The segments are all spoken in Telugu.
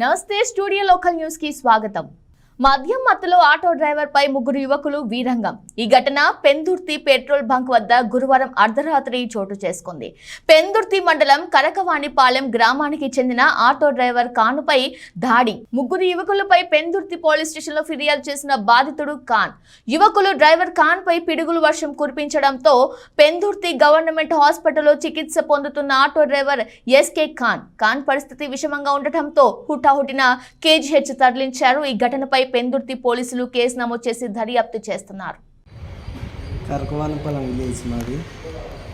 నమస్తే స్టూడియో లోకల్ న్యూస్కి స్వాగతం. మద్యం మత్తులో ఆటో డ్రైవర్ పై ముగ్గురు యువకులు వీరంగం. ఈ ఘటన పెందుర్తి పెట్రోల్ బంక్ వద్ద గురువారం అర్ధరాత్రి చోటు చేసుకుంది. పెందుర్తి మండలం కరకవాణిపాలెం గ్రామానికి చెందిన ఆటో డ్రైవర్ కానుపై దాడి. ముగ్గురు యువకులపై పెందుర్తి పోలీస్ స్టేషన్లో ఫిర్యాదు చేసిన బాధితుడు ఖాన్. యువకులు డ్రైవర్ ఖాన్ పై పిడుగులు వర్షం కురిపించడంతో పెందుర్తి గవర్నమెంట్ హాస్పిటల్లో చికిత్స పొందుతున్న auto driver S K Khan. Khan పరిస్థితి విషమంగా ఉండటంతో హుటాహుటిన కేజీహెచ్ తరలించారు. ఈ ఘటనపై పెందుర్తి పోలీసులు కేసు నమోదు చేసి దర్యాప్తు చేస్తున్నారు. కరకవానపాలెం విలేజ్ మాది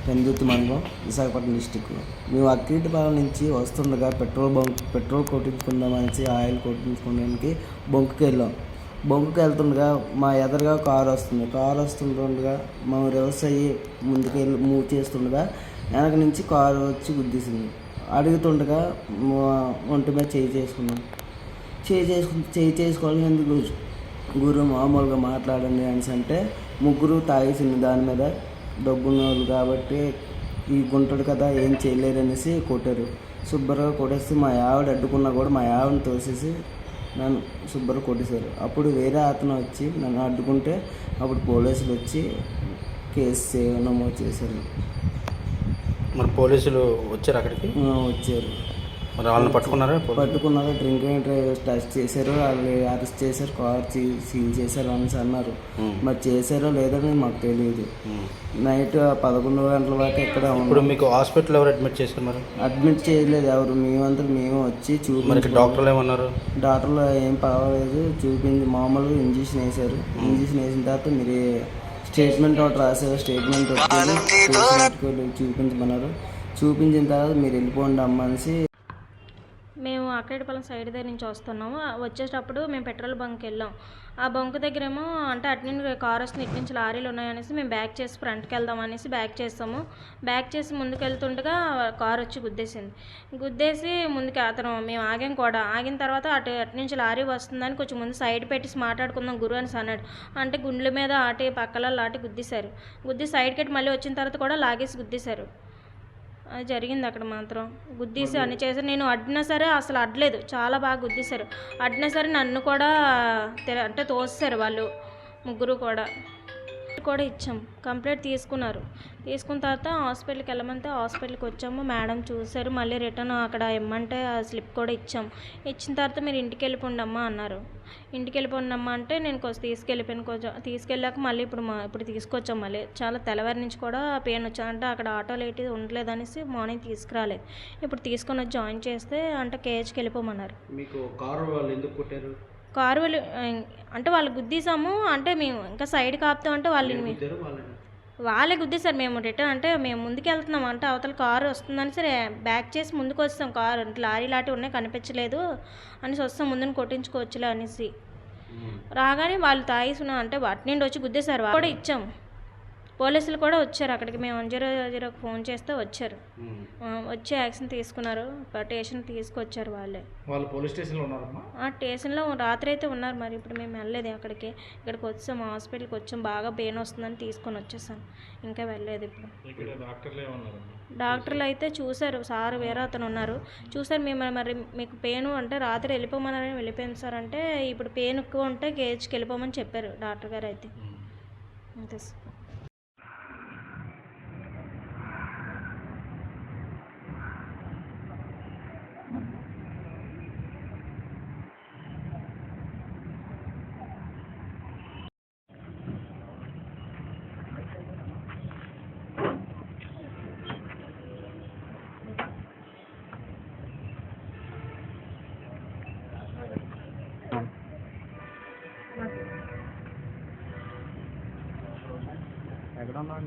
పెందుర్తి మండలం విశాఖపట్నం డిస్టిక్లో మేము అక్కిటిపాలెం నుంచి వస్తుండగా పెట్రోల్ బంక్ పెట్రోల్ కొట్టించుకుందామనేసి ఆయిల్ కొట్టించుకోవడానికి బొంకుకి వెళ్ళాం. బొంకుకి వెళ్తుండగా మా ఎదురుగా కారు వస్తుంది. కారు వస్తుండగా మేము రివర్స్ అయ్యి ముందుకు వెళ్ళి మూవ్ చేస్తుండగా వెనక నుంచి కారు వచ్చి గుద్దేసింది. అడుగుతుండగా మా ఒంటి మీద చేయి చేసుకున్నాం. చేయి చేసుకు చేయి గురు మామూలుగా మాట్లాడండి అనేసి అంటే ముగ్గురు తాగేసింది దాని మీద డబ్బున్న వాళ్ళు కాబట్టి ఈ గుంటడు కదా ఏం చేయలేరు అనేసి కొట్టారు. శుభ్రంగా కొట్టేసి మా ఆవిడ అడ్డుకున్నా కూడా మా ఆవిడని తోసేసి నన్ను శుభ్రంగా కొట్టేశారు. అప్పుడు వేరే అతను వచ్చి నన్ను అడ్డుకుంటే అప్పుడు పోలీసులు వచ్చి కేసు నమోదు చేశారు. మరి పోలీసులు వచ్చారు అక్కడికి? వచ్చారు. మరి వాళ్ళని పట్టుకున్నారా పట్టుకున్నారు. డ్రైవర్ టెస్ట్ చేశారు. వాళ్ళు అరెస్ట్ చేశారు. కార్ సీల్ చేశారు అనేసి అన్నారు. మరి చేశారో లేదని మాకు తెలియదు. నైట్ పదకొండు గంటల వరకు ఇక్కడ ఇప్పుడు మీకు హాస్పిటల్ ఎవరు అడ్మిట్ చేశారు మరి? అడ్మిట్ చేయలేదు. ఎవరు? మేమంతా మేము వచ్చి చూపించి డాక్టర్లు ఏమన్నారు? డాక్టర్లు ఏం పర్వాలేదు. చూపించి మామూలుగా ఇంజక్షన్ వేశారు. ఇంజక్షన్ వేసిన తర్వాత మీరు స్టేట్మెంట్ ఒకటి రాశారు. స్టేట్మెంట్ వచ్చి చూపించమన్నారు చూపించిన తర్వాత మీరు వెళ్ళిపోండి అమ్మ అనేసి అక్కడిపాలెం సైడ్ దగ్గర నుంచి వస్తున్నాము. వచ్చేటప్పుడు మేము పెట్రోల్ బంక్ వెళ్ళాం. ఆ బంక్ దగ్గరేమో అంటే అటు నుండి కార్ వస్తుంది ఇటు నుంచి లారీలు ఉన్నాయనేసి మేము బ్యాక్ చేసి ఫ్రంట్కి వెళ్దాం అనేసి బ్యాక్ చేస్తాము. బ్యాక్ చేసి ముందుకు వెళ్తుండగా కార్ వచ్చి గుద్దేసింది. గుద్దేసి ముందుకు అతను మేము ఆగాం కూడా. ఆగిన తర్వాత అటు అటు నుంచి లారీ వస్తుందని కొంచెం ముందు సైడ్ పెట్టేసి మాట్లాడుకుందాం గురు అని అన్నాడు. అంటే గుండెల మీద ఆటి పక్కల లాటి గుద్దేశారు. గుద్ది సైడ్కి అటు మళ్ళీ వచ్చిన తర్వాత కూడా లాగేసి గుద్దేశారు. అది జరిగింది అక్కడ మాత్రం. గుద్దీసి అన్ని చేశారు. నేను అడ్డినా సరే అసలు అడ్లేదు. చాలా బాగా గుద్దీశారు. అడ్డినా సరే నన్ను కూడా అంటే తోసేశారు వాళ్ళు. ముగ్గురు కూడా. కూడా ఇచ్చాం. కంప్లీట్ తీసుకున్నారు. తీసుకున్న తర్వాత హాస్పిటల్కి వెళ్ళమంటే హాస్పిటల్కి వచ్చాము. మేడం చూశారు. మళ్ళీ రిటర్న్ అక్కడ ఇమ్మంటే ఆ స్లిప్ కూడా ఇచ్చాం. ఇచ్చిన తర్వాత మీరు ఇంటికి వెళ్ళిపోండి అమ్మా అన్నారు. ఇంటికి వెళ్ళిపోండి అమ్మా అంటే నేను కొంచెం తీసుకెళ్ళిపోయాను. కొంచెం తీసుకెళ్ళాక మళ్ళీ ఇప్పుడు మా ఇప్పుడు తీసుకొచ్చాం మళ్ళీ. చాలా తెల్లవారి నుంచి కూడా పెయిన్ వచ్చా అంటే అక్కడ ఆటోలు ఏంటి ఉండలేదు అనేసి మార్నింగ్ తీసుకురాలేదు. ఇప్పుడు తీసుకొని వచ్చి జాయిన్ చేస్తే అంటే కేహెచ్కి వెళ్ళిపోమన్నారు. మీకు కారు వాళ్ళు ఎందుకు కొట్టారు? కారు వాళ్ళు అంటే వాళ్ళు గుద్దీసాము అంటే మేము ఇంకా సైడ్ కాపుతాం అంటే వాళ్ళు వాళ్ళని? వాళ్ళే గుద్దేశారు మేము రిటర్న్ అంటే మేము ముందుకు వెళ్తున్నాం అంటే అవతల కారు వస్తుందని సరే బ్యాక్ చేసి ముందుకు వస్తాం కారు. అంటే లారీ లాంటి ఉన్నాయి కనిపించలేదు అనేసి వస్తాం ముందుని కొట్టించుకోవచ్చులే అనేసి. రాగానే వాళ్ళు తాగేసిన అంటే వాటి నుండి వచ్చి గుద్దేశారు. కూడా ఇచ్చాం. పోలీసులు కూడా వచ్చారు అక్కడికి. మేము వన్ జీరో జీరోకి ఫోన్ చేస్తే వచ్చారు. వచ్చి యాక్షన్ తీసుకున్నారు. స్టేషన్ తీసుకొచ్చారు వాళ్ళే. వాళ్ళు పోలీస్ స్టేషన్లో ఉన్నారమ్మా? ఆ స్టేషన్లో రాత్రి అయితే ఉన్నారు మరి. ఇప్పుడు మేము వెళ్ళలేదు అక్కడికి. ఇక్కడికి వచ్చాం హాస్పిటల్కి వచ్చాం. బాగా పెయిన్ వస్తుందని తీసుకొని వచ్చేసాం. ఇంకా వెళ్ళలేదు ఇప్పుడు. డాక్టర్లు అయితే చూశారు. సార్ వేరే అతను ఉన్నారు. చూశారు మేము మరి మీకు పెయిన్ అంటే రాత్రి వెళ్ళిపోమన్నారని వెళ్ళిపోయాం సార్ అంటే ఇప్పుడు పెయిన్ ఎక్కువ ఉంటే కేహెచ్కి వెళ్ళిపోమని చెప్పారు డాక్టర్ గారు అయితే. అంతే సార్. ఎక్కడ ఉన్నావు